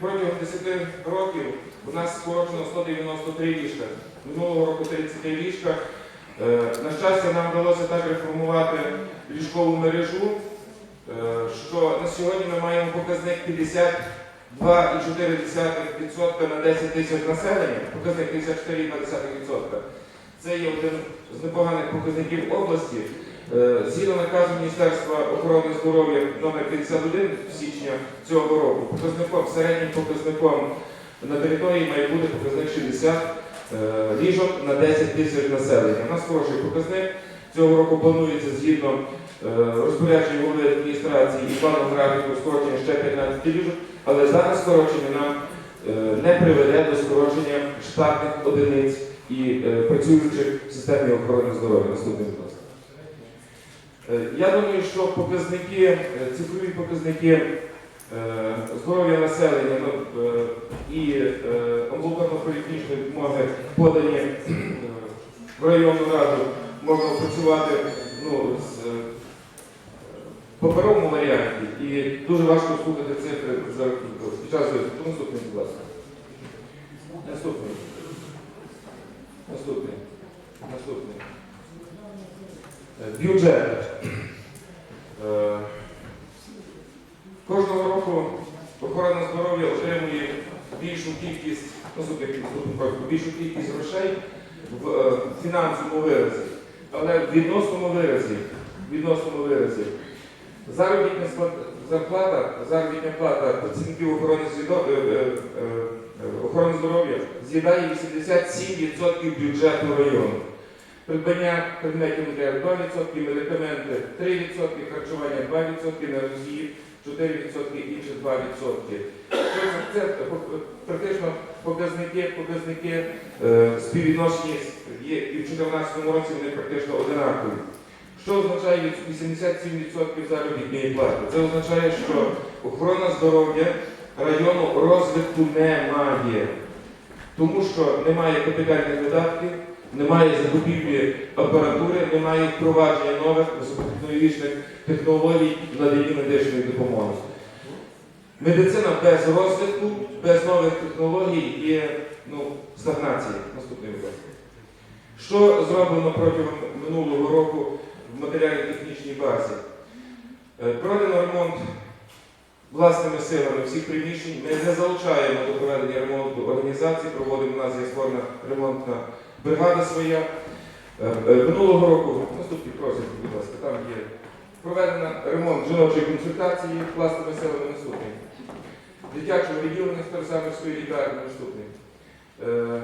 Протягом 10 років у нас скорочено 193 ліжка. Минулого року 33 ліжка. Е, На щастя, нам вдалося так реформувати ліжкову мережу, е, що на сьогодні ми маємо показник 52,4% на 10 тисяч населення, показник 54,2%. Це є один з непоганих показників області. Е, Згідно наказу Міністерства охорони здоров'я номер 51 січня цього року, показником, середнім показником на території має бути показник 60 е, ліжок на 10 тисяч населення. У нас хороший показник. Цього року планується згідно е, розпоряджень голови адміністрації і плану графіку скорочення ще 15 ліжок, але зараз скорочення нам не приведе до скорочення штатних одиниць і працюючих в системі охорони здоров'я. Наступний Я думаю, що показники, е, цифрові показники е, здоров'я населення е, і е, амбулаторно-поліклінічної допомоги подані е, в районну раду можна працювати ну, з е, паперовому варіанті і дуже важко слухати цифри за під час виступу. Наступний, будь ласка. Наступний. Наступний. Наступний. Бюджет. Е, Кожного року охорона здоров'я отримує більшу кількість, наступний більшу кількість грошей в е, фінансовому виразі, але в відносному виразі, в відносному виразі заробітна зарплата, заробітна плата працівників охорони, е, охорони здоров'я з'їдає 87% бюджету району. Придбання предметів матеріалів 2%, медикаменти 3%, харчування 2%, енергії 4%, інші 2%. Що Це, це практично показники, показники е, співвідношені є і в 2014 році вони практично одинакові. Що означає 87% заробітної плати? Це означає, що охорона здоров'я району розвитку немає, тому що немає капітальних видатків, немає закупівлі апаратури, немає впровадження нових високотехнологічних технологій в наданні медичної допомоги. Медицина без розвитку, без нових технологій є ну, стагнація. Наступний будь. Що зроблено протягом минулого року в матеріально-технічній базі? Е, Проведено ремонт власними силами всіх приміщень. Ми не залучаємо до проведення ремонту організацій, проводимо у нас є ремонтна бригада своя. Е, е, Минулого року, наступний просить, будь ласка, там є проведено ремонт жіночої консультації власними силами наступний. Дитячого відділення Старосамівської лікарні наступний. Е,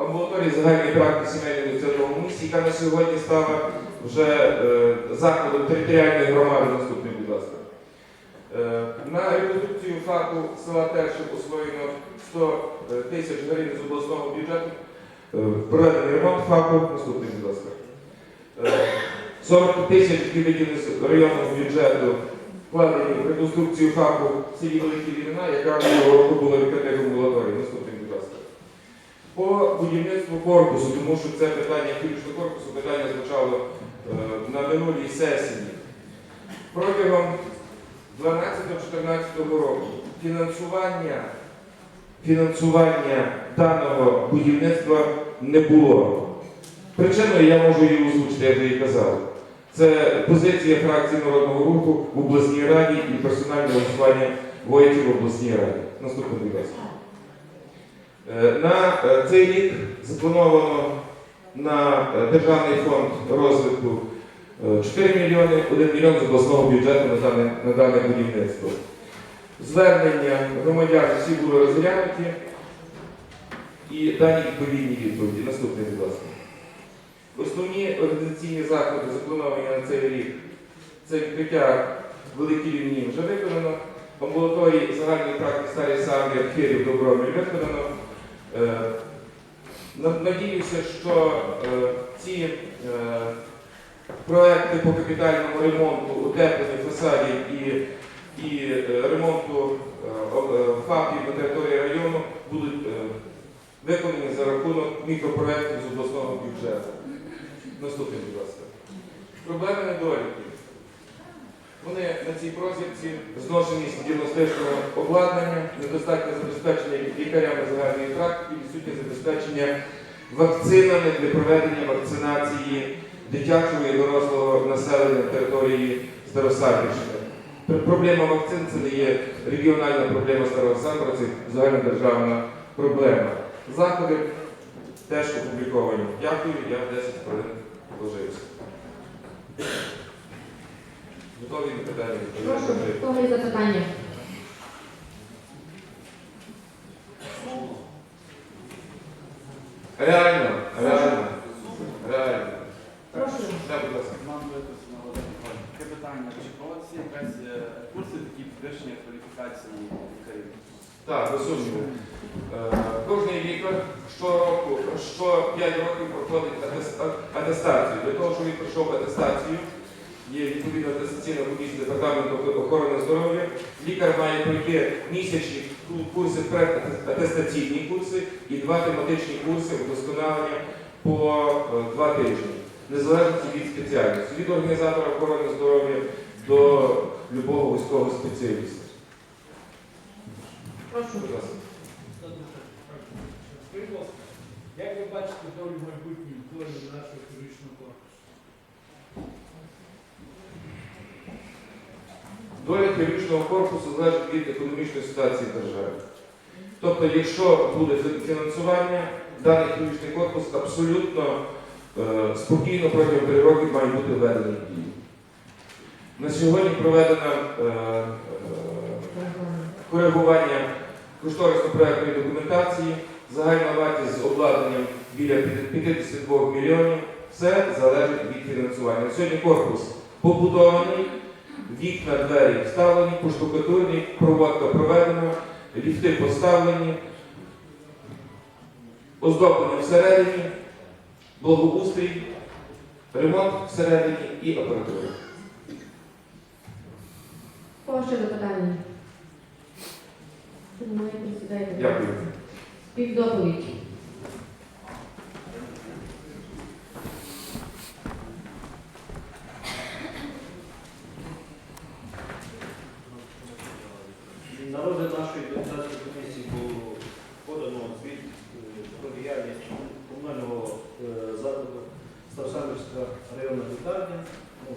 Амбулаторії загальної практики сімейної медицинного місці, яка на сьогодні стала вже закладом територіальної громади. Наступний, будь ласка. На реконструкцію ФАПу села Тершин освоєно 100 тисяч гривень з обласного бюджету. Е, Проведений ремонт ФАПу. Наступний, будь ласка. Е, 40 тисяч, які з районного бюджету, вкладені в реконструкцію ФАПу селі Великі Вільна, яка минулого року була в амбулаторії. Наступний, будь ласка. По будівництву корпусу, тому що це питання хірургічного корпусу, питання звучало е, на минулій сесії. Протягом 12-14 року фінансування, фінансування даного будівництва не було. Причиною я можу її озвучити, я вже її казав. Це позиція фракції Народного руху в обласній раді і персональне голосування воїнів в обласній раді. Наступний, ласка. Е, На е, цей рік заплановано на е, Державний фонд розвитку е, 4 мільйони, 1 мільйон з обласного бюджету на дане, на дане будівництво. Звернення громадян всі були розглянуті і дані відповідні відповіді. Наступний, будь ласка. Основні організаційні заходи, заплановані на цей рік, це відкриття великі рівні вже виконано, амбулаторії загальної практики Старий Самбір, Архірів, Доброміль виконано. Е, Надіюся, що е, ці е, проекти по капітальному ремонту, утепленню фасадів і, і ремонту ФАПів на території району будуть виконані за рахунок мікропроєктів з обласного бюджету. Наступний, будь ласка. Проблеми недоліків. Вони на цій просвідці зношеність діагностичного обладнання, недостатнє забезпечення лікарями загальної практики, відсутнє забезпечення вакцинами для проведення вакцинації дитячого і дорослого населення на території Старосамбірщини. Проблема вакцин це не є регіональна проблема Старого Самбора, це загальнодержавна проблема. Заходи теж опубліковані. Дякую, я 10 хвилин вложився. Готові на питання? Прошу, готові запитання? Реально, реально, реально. Прошу. Так, будь ласка. Нам виписано народний депутат. Таке питання. Чи проводиться якась е, курси такі підвищення кваліфікації лікарів? Так, без сумніву. Е, Кожний лікар щороку, що 5 років проходить атес- а- атестацію. Для того, щоб він пройшов атестацію, є відповідна атестаційна комісія департаменту охорони здоров'я. Лікар має пройти місячні ку- курси, предатестаційні курси і два тематичні курси вдосконалення по е, два тижні, незалежно від спеціальності, від організатора охорони здоров'я до любого військового спеціаліста. Прошу. Будь ласка, як ви бачите долю майбутньої долі нашого хірургічного корпусу? Доля хірургічного корпусу залежить від економічної ситуації в державі. Тобто, якщо буде фінансування, даний хірургічний корпус абсолютно е, спокійно протягом 3 років має бути введений в дію. На сьогодні проведено е, е, коригування кошторисно-проектної документації, загальна вартість з обладнанням біля 52 мільйонів. Все залежить від фінансування. Сьогодні корпус побудований, вікна, двері вставлені, поштукатурні, проводка проведена, ліфти поставлені, оздоблення всередині, благоустрій, ремонт всередині і апаратура. Ще запитання? Дякую. Співдоповідь. На розгляд нашої депутатської комісії було подано звіт е, про діяльність комунального е, закладу Старосамбірська районна лікарня. Ну,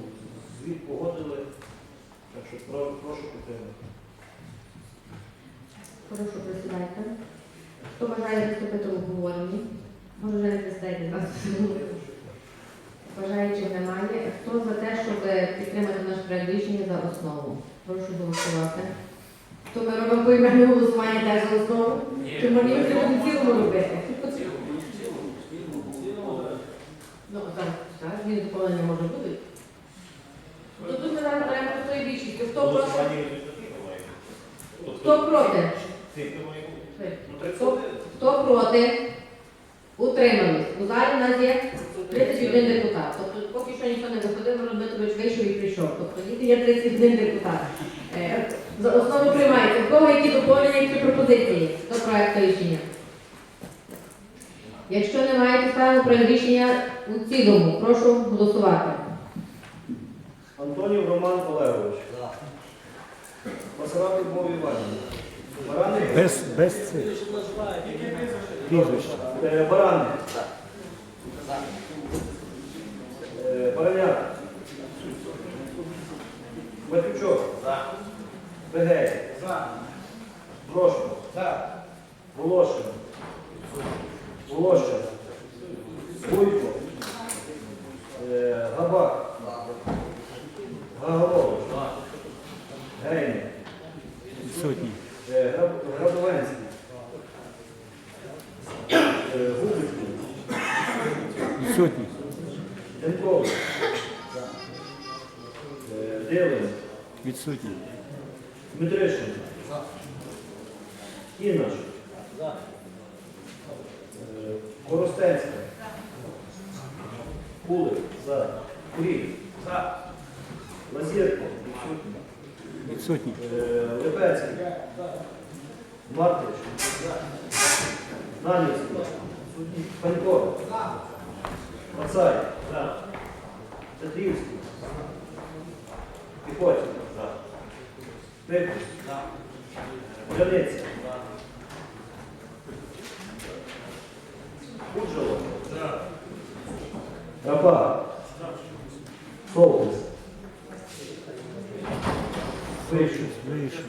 Звіт погодили, так що про- прошу підтримати. Прошу, присідайте. Хто бажає виступити в обговоренні? Може, вже не присідайте нас. Бажаючих немає. Хто за те, щоб підтримати наш проект рішення за основу? Прошу голосувати. Хто ми робимо поіменне голосування теж за основу? Чи ми не будемо в цілому робити? Ну, так, так, зміни доповнення може бути. То тут ми зараз беремо простою більшістю. Хто проти? Хто проти? Хто, хто проти? Утримались. У залі у нас є 31 депутат. Тобто поки що ніхто не виходив, Мирон Дмитрович вийшов і прийшов. Тобто є 31 депутат. Е, За основу приймається. В кого які доповнення, які пропозиції до проекту рішення? Якщо немає, то ставимо проект рішення у цілому. Прошу голосувати. Антонів Роман Олегович. Масарат Любов Іванівна. Бараник. Без, без цих прізвищ. Е, Бараник. Е, Бараняк. Матючок. Бегей. Брошко. Волошин. Волощин. Буйко. Е, Габак. Гаголович. Гейник. Відсутні. Е, Граб- Грабовенський. Е, Губицький. Відсутні. Денкович. Е, Дилин. Відсутні. Дмитришин. Кінаш. Е, Коростенська. Кулик. За. Курік. За. Лазірко. Відсутні. Е, Лепецький. Мартич. Нанівський. Панько. Пацай. Петрівський. Охотник. Пикус. Пляниця. Куджало. Рапа. Солтис. Вийшов. Вийшов.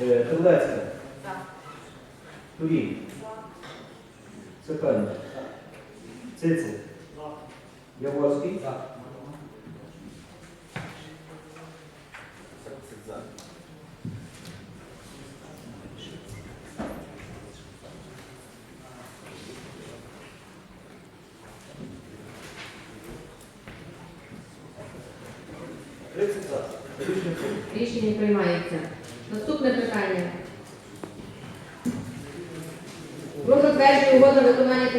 Е, Терлецька. Турій. Цепельник. Цицик. Яворський. Тридцять за. Рішення прийнято. Рішення приймається. Наступне питання. Про затвердження угоди на виконання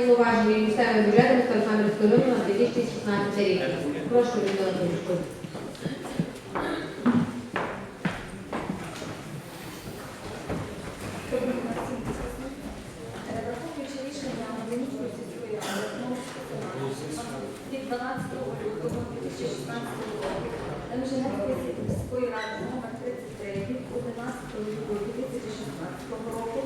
бюджетом Старосамівського району на 2016 рік. Прошу Людмила Тимошко. Враховуючи рішення Волинської сільської ради від 12 лютого 2016 року та Міжнародної сільської ради номер 33 від 11 лютого 2016 року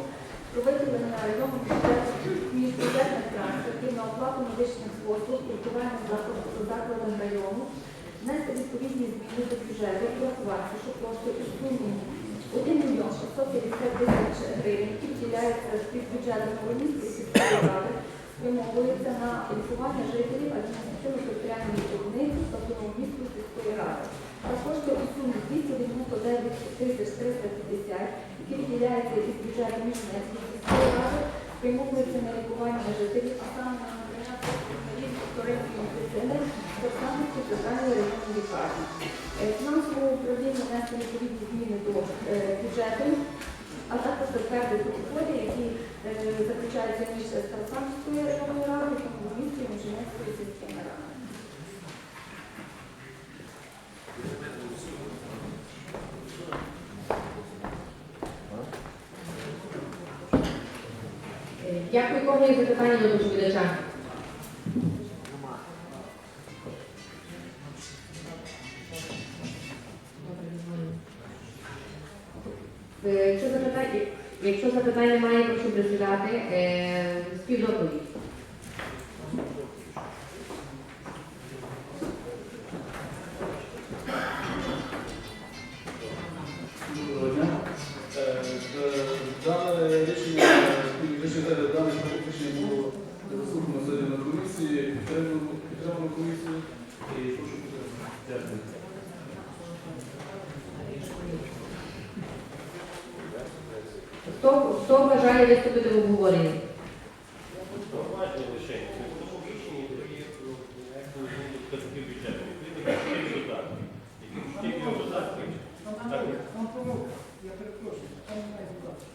про виділення району бюджету міжбюджетних трансфертів на оплату медичних послуг лікувальним закладам закладам району, внести відповідні зміни до бюджету і врахувати, що кошти у сумі 1 мільйон 650 тисяч гривень, які виділяються з бюджету Новоміської сільської ради, спрямовуються на лікування жителів адміністративно-територіальної одиниці та Новоміської сільської ради. А кошти у сумі 299 тисяч 350, які виділяються із бюджету Міжнецької сільської ради, спрямовуються на лікування жителів, а саме на надання рівні вторинної медицини та саме центральної районної лікарні. Е, Фінансове управління внесли відповідні зміни до е, бюджету, а також затвердити угоди, які е, заключаються між Старосамською районною радою та Новоміською Міжнецькою сільськими радами. Е, Дякую. Кого є запитання до доповідача? Е, Якщо запитання, якщо запитань немає, прошу присідати. Е, Співдоповідь. Виступити в обговоренні? Важливо лише, в тому рішенні є такі бюджети. Які додатки. Які додатки. Так, Я перепрошую, там немає додатку.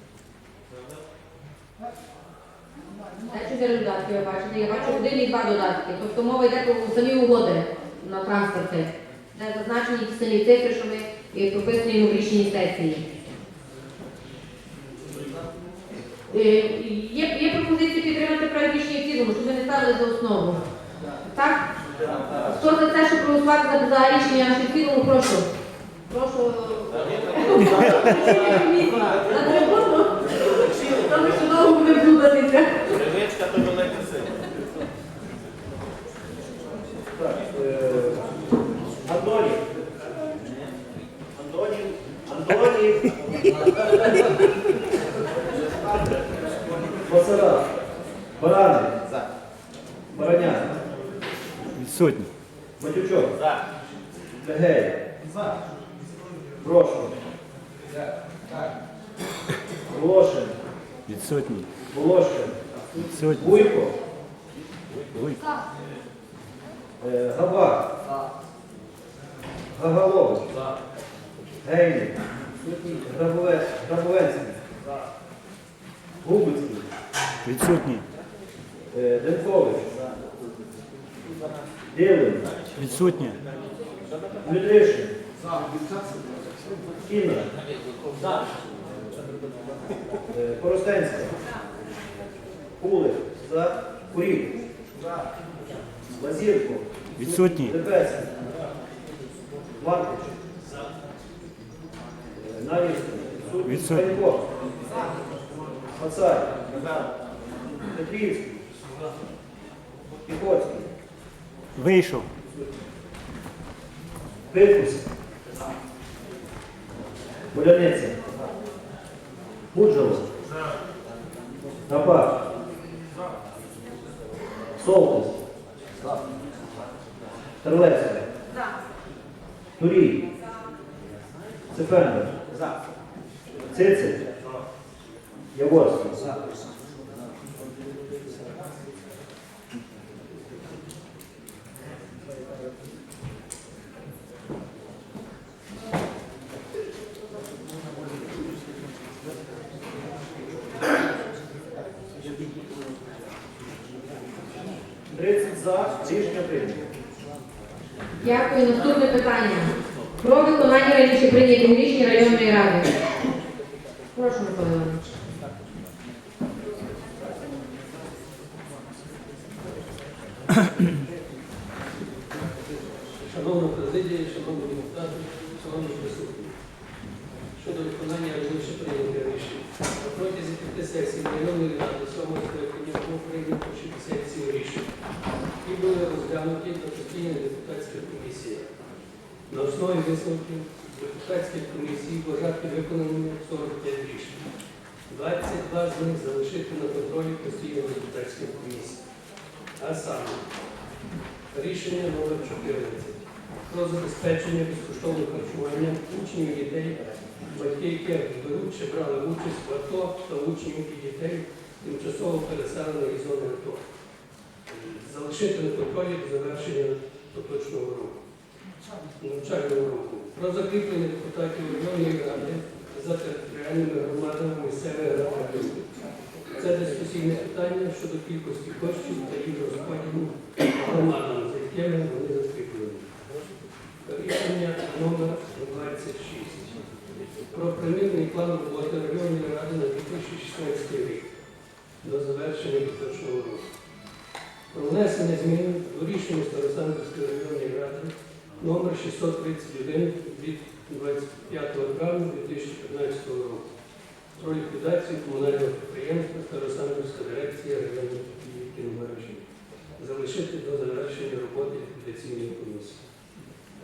Те, чотири додатки ви бачите. Я бачу один і два додатки. Тобто мова йде про самі угоди на транспорти, де зазначені ті самі цифри, що ми і прописуємо в рішенні сесії. Е, Є, є пропозиція підтримати цілому, щоб ми не ставили за основу. Так? Хто за те, щоб проголосувати за, за рішення в цілому, прошу. Прошу. На трибуну. Тому що довго буде плутатися. Привичка то велика сила. Е, Антонів. Антонів. Антонів. Басара. Барани. Бараняк. Відсутній. Матючок. Легей. Прошу. Волошин. Відсутній. Волошин. Відсутній. Вуйко. Вуйко. Е, Габак. Гагалов. Гейник. Грабове- Грабовецький. Губицький. Відсутній. Е, Денкович. Відсутній. Дмитришин. Кіна. Е, Коростенська. Кулик. За. Курів. Лазірко. Відсутній. Дебецький. Мартич. Навіть відсутній. Відсутній. Пенько. Мацай. Петрівський. Піхоцький. Вийшов. Пикус. Поляниця. Буджало. Гапак. Солтис. Терлецька. Турій. Цифендер. Цицик. Яворський. Тридцять за. Рішення прийнято. Дякую. Наступне питання. Про виконання раніше прийнятих рішень районної ради. Прошу, Микола Іванович. Шановна президія, шановні депутати, шановні присутні. Щодо виконання раніше прийнятих рішень. На протязі п'яти районної ради сьомого скликання було прийнято 67 рішень, які були розглянуті на постійній депутатській комісії. На основі висновків депутатських комісій вважати виконаними 45 рішень. 22 з них залишити на контролі постійної депутатської комісії. А саме рішення номер 14 про забезпечення безкоштовного харчування учнів і дітей, батьки яких беруть чи брали участь в АТО та учнів і дітей тимчасово переселеної зони АТО. Залишити на контролі до завершення поточного року. Навчального року. Про закріплення депутатів районної ради за територіальними громадами місцевої ради. Це дискусійне питання щодо кількості коштів та їх розподілу громадам, за якими вони. Рішення номер 26 про примірний план роботи районної ради на 2016 рік до завершення поточного року. Про внесення змін до рішення Старосамбірської районної ради номер 631 від 25 травня 2015 року про ліквідацію комунального підприємства Старосамбірська дирекція районної кіномережі. Залишити до завершення роботи ліквідаційної комісії.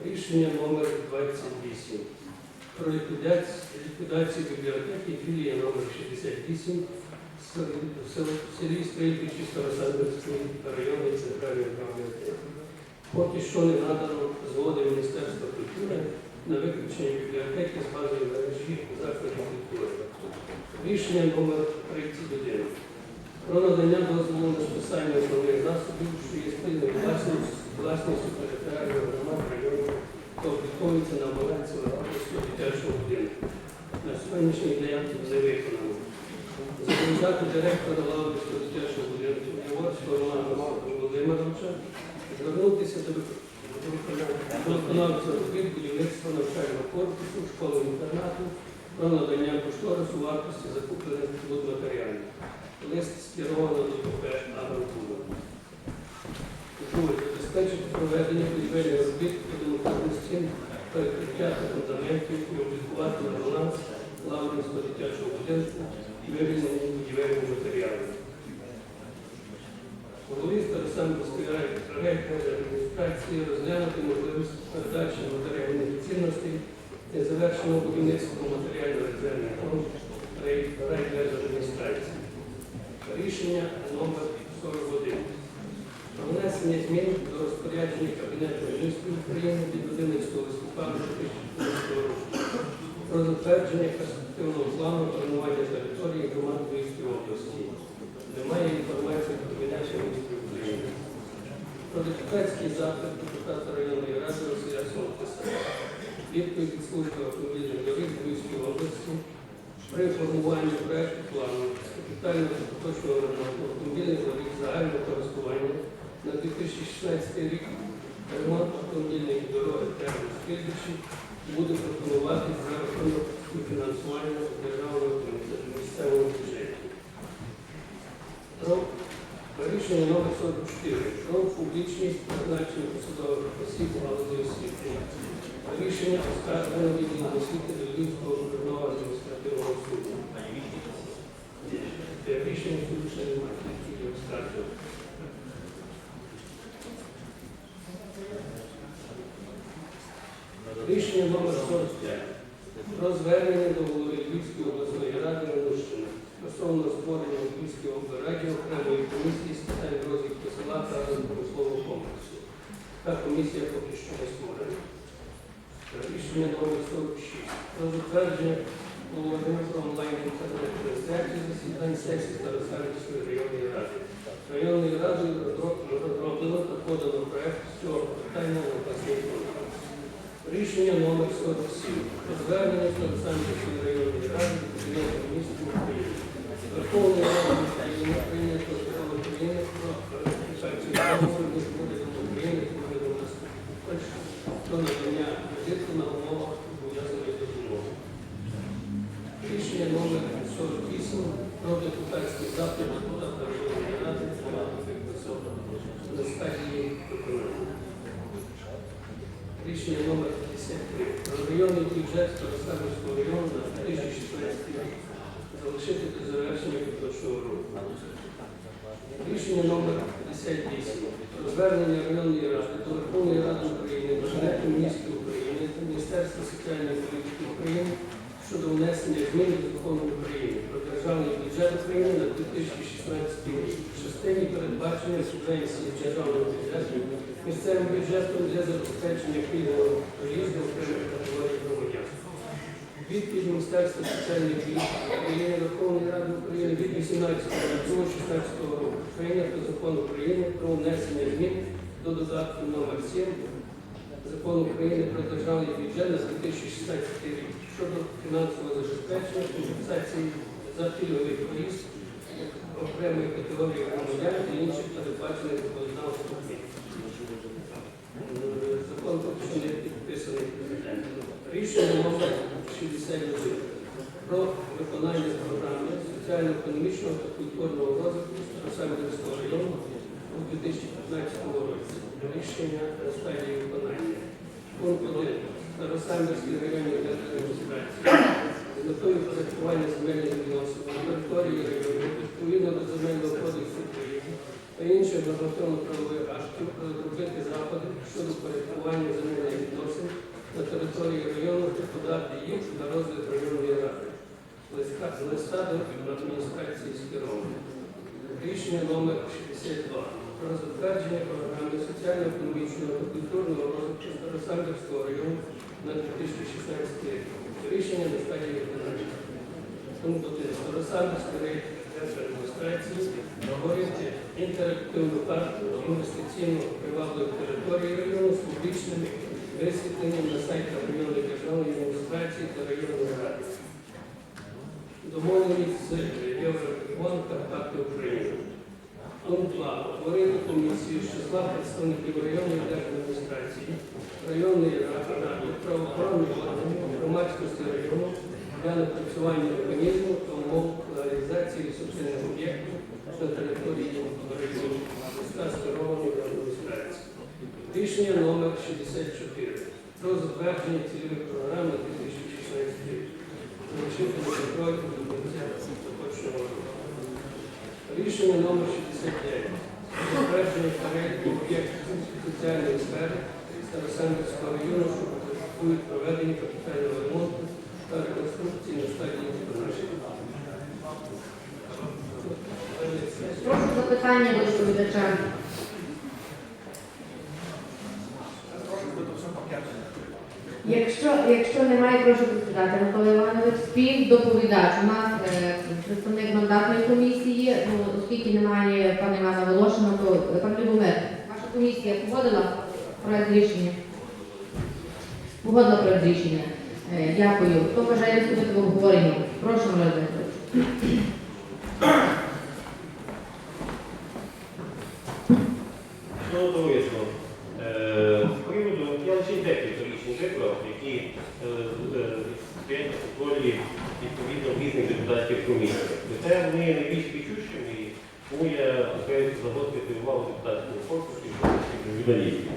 Рішення номер 28 про ліквідацію, бібліотеки філії номер 68 в селі- Стрільбичі Старосамбірської районної центральної бібліотеки. Поки що не надано згоди Міністерства культури на виключення бібліотеки з базової мережі закладів культури. Рішення номер 31 про надання дозволу на списання основних засобів, що є спільною власністю, власністю територіальної громад району, та обліковується на балансі Лаврського дитячого будинку. На сьогоднішній день не виконано. Зобов'язати директора Лаврського дитячого будинку Романа Володимировича звернутися до виконавця робіт будівництва навчального корпусу, школи-інтернату про надання кошторису вартості закуплених будматеріалів. Голові Старосамбірської районної адміністрації розглянути можливість передачі матеріальних цінностей незавершеного будівництва матеріально-резервних фонд райдержадміністрації. Рішення номер 41. Про внесення змін до розпорядження Кабінету міністрів України від 11 листопада 2015 року про затвердження перспективного плану формування території громад Львівської області. Немає інформації про Кабінеті міністрів. Про депутатський запит депутата районної ради Василя Солтиса. Відповідь від служби автомобільних доріг Львівської області при формуванні проекту плану капітального та поточного ремонту автомобільних доріг загального користування на 2016 рік ремонт автомобільної дороги термін Скільбичі буде пропонувати за рахунок фінансування державного та місцевого бюджету. Рішення номер 44 про публічність призначення посадових осіб у галузі освіти. Рішення оскаржено відділу освіти Львівського окружного адміністративного суду. Е, Рішення суду немає, тільки оскаржено. Рішення номер 45 про звернення до голови Львівської обласної стосовно створення у Львівській облраді окремої комісії з питань розвитку села та промислового комплексу. Та комісія поки що не створена. Рішення номер 46 про затвердження положення про онлайн інтернет-трансляцію засідань сесії Старосарівської районної ради. Районною радою розроблено та подано проект з цього питання на обласній конкурс. Рішення номер 47 про звернення Старосамівської районної ради до Кабінету міністрів України. Верховної Ради України прийнято закону України про ратифікацію між урядом України та урядом Республіки Польща про надання кредиту на умовах зобов'язаної допомоги. Рішення номер 48 про депутатський запит депутата районної ради на стадії виконання. Рішення номер 53 про районний бюджет Староставського району на 2016 рік залишити до завершення поточного року. Рішення номер 58 про звернення районної ради до Верховної Ради України, до Кабінету міністрів України та Міністерства соціальної політики України щодо внесення змін до закону України про державний бюджет України на 2016 рік. В частині передбачення субвенції з державного бюджету місцевим бюджетом для забезпечення пільгового проїзду окремих категорій громадян. Відповідь Соціальної політики Верховної Ради України від 18.02.16 року прийнято закон України про внесення змін до додатку номер 7 Закону України про державний бюджет на 2016 рік щодо фінансового забезпечення компенсації за пільговий проїзд окремої категорії громадян та інших передбачених законодавством. Закон поки що не підписаний. Рішення номер 61 про виконання програми соціально-економічного та культурного розвитку Старосамівського району у 2015 році. Рішення на стадії виконання. Пункт 1. Старосамівський районний адміністрації з земельних відносин на території району відповідно до земельного кодексу України та інших нормативно-правових актів розробити заходи щодо порядкування земельних відносин на території району та подати їх на розгляд районної ради. Листа, до адміністрації скеровано. Рішення номер 62 про затвердження програми соціально-економічного та культурного розвитку Старосамбірського району на 2016 рік. Рішення на стадії виконання. Пункт 1. Старосамбірський район адміністрації створити інтерактивну карту інвестиційно привабливої території району з публічним висвітленням на сайтах районної державної адміністрації та районної ради. Домовленість з Карпати України. Пункт 2. Утворити комісію з числа представників районної держадміністрації, районної ради, правоохоронних органів, громадськості району для напрацювання механізму та умов реалізації лісопильних об'єктів на території району міста скерованої адміністрації. Рішення номер 64 про затвердження цільових програм на 2016 рік. Залишити на контроль до кінця поточного року. Рішення номер 69. Затвердження переліку об'єктів соціальної сфери Старосамбірського району, що потребують проведення капітального ремонту та реконструкції на стадії. Прошу запитання до доповідача. Якщо, якщо немає, прошу відповідати. Микола Іванович, співдоповідач. У нас е, представник мандатної комісії, ну, оскільки немає пана Івана Волошина, то е, пан Любомир, ваша комісія погодила проект рішення? Погодила проект рішення. Е, дякую. Хто бажає виступити в обговоренні? Прошу, Микола Іванович. Шановне товариство, е, з приводу, я лише декілька рішень вибрав, які е, е, стоять на контролі відповідно різних депутатських комісій. Це вони найбільш відчущими і Тому я заходити увагу депутатського корпусу і журналістів.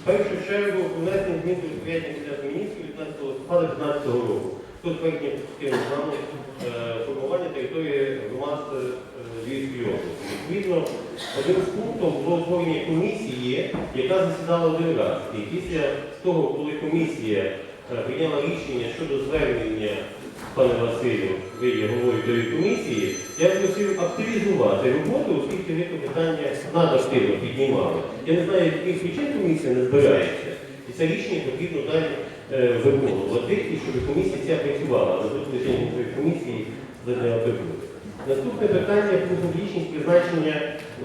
В першу чергу внесення змін до розпорядження Кабінету міністрів 19 листопада 2015 року. Тут верхнє частина плану е, формування території громад е, Львівської області. Відповідно, одним з пунктів було утворення комісії, яка засідала один раз. І після того, коли комісія е, прийняла рішення щодо звернення пане Василю, ви є головою комісії, я просив активізувати роботу, оскільки ви це питання надактивно піднімали. Я не знаю, яких причин комісія не збирається. І це рішення потрібно далі е, виконувати, і щоб комісія ця працювала на виключення цієї комісії апелювати. Наступне питання про публічність призначення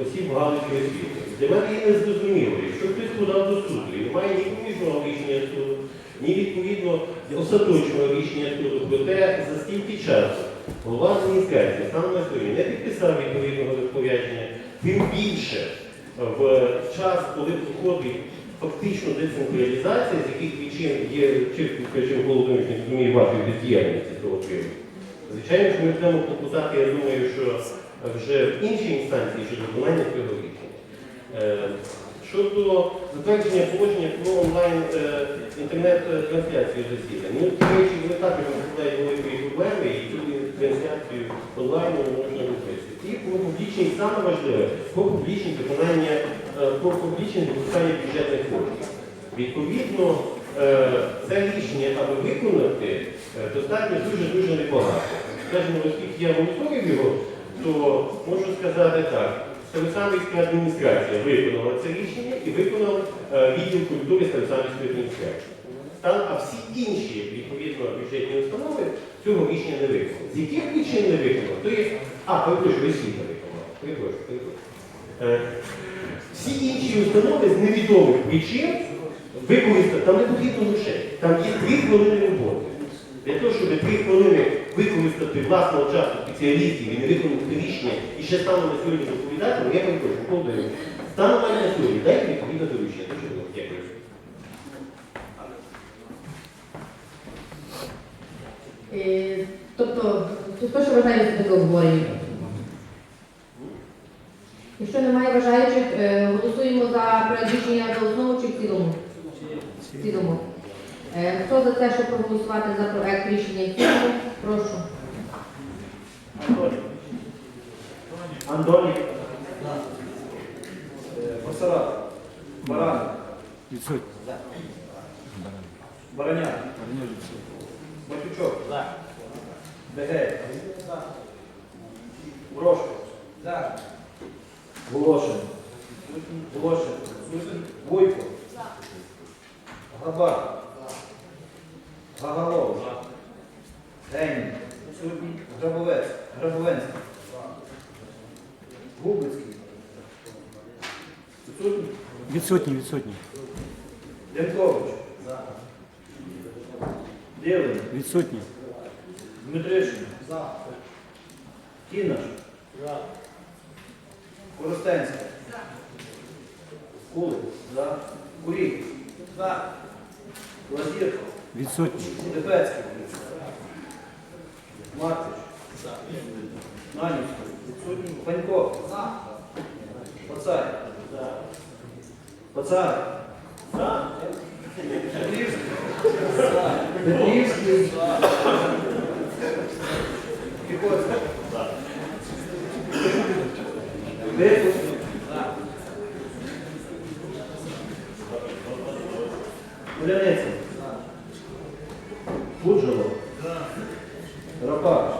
осіб галузі освіти. Для мене є незрозуміло, якщо хтось подав до суду і немає ні проміжного рішення суду, ні відповідно остаточного рішення суду, проте за стільки часу голова адміністрації саме на сьогодні не підписав відповідного розпорядження, тим більше в час, коли проходить фактично децентралізація, з яких причин є чисто, скажімо, Володимир, розуміє вашої бездіяльності з того приводу. Звичайно, що ми будемо попитати, я думаю, що вже в іншій інстанції щодо виконання цього рішення. Щодо затвердження положення про онлайн е, засідань. Ну, речі вони також викликають великої проблеми, і цю трансляцію онлайн можна робити. І про публічність, саме важливе, про публічність виконання, е, про публічність використання бюджетних коштів. Відповідно, е, це рішення, аби виконати, достатньо дуже-дуже небагато. Скажімо, оскільки я моніторив його, то можу сказати так. Ставицамівська адміністрація виконала це рішення і виконав е, відділ культури Ставицамівської адміністрації. А всі інші, відповідно, бюджетні установи цього рішення не виконали. З яких причин не виконали? То є... А, перепрошую, освіта виконала. Перепрошую, перепрошую. Е, Всі інші установи з невідомих причин використати, там не потрібно грошей. Там є три хвилини роботи. Для того, щоб три хвилини використати власного часу спеціалістів і не виконати рішення і ще стану на сьогодні доповідати, я перепрошую, повторюю. Стану на сьогодні, дайте відповідне доручення. Дякую. Е, Тобто, що вважає за таке обговорення? Якщо немає бажаючих, е, голосуємо за рішення за основу чи в цілому? В цілому. Е, Хто за те, щоб проголосувати за проект рішення в? Прошу. Антонів. Антонів. Посарат. Баран. Відсутні. Бараняк. Матючок. Дегей. Брошко. Волошин. Волошин. Вуйко. Габар. Гагалов. Геній. Грабовець. Грабовенський. Губицький. Відсутній? Відсутні, відсутні. Янкович. Ділин. Відсутні. Дмитришин. Кінаш. Коростенська. Кулик. За. Курій. За. Лазірко. Відсутні. Дебецький. Мартиш. Нанівський. Відсутній. Панько. За. Пацай. Пацай. Петрівський. Петрівський. Піхотський. Дехус. Улянецький. Буджало. Рапак.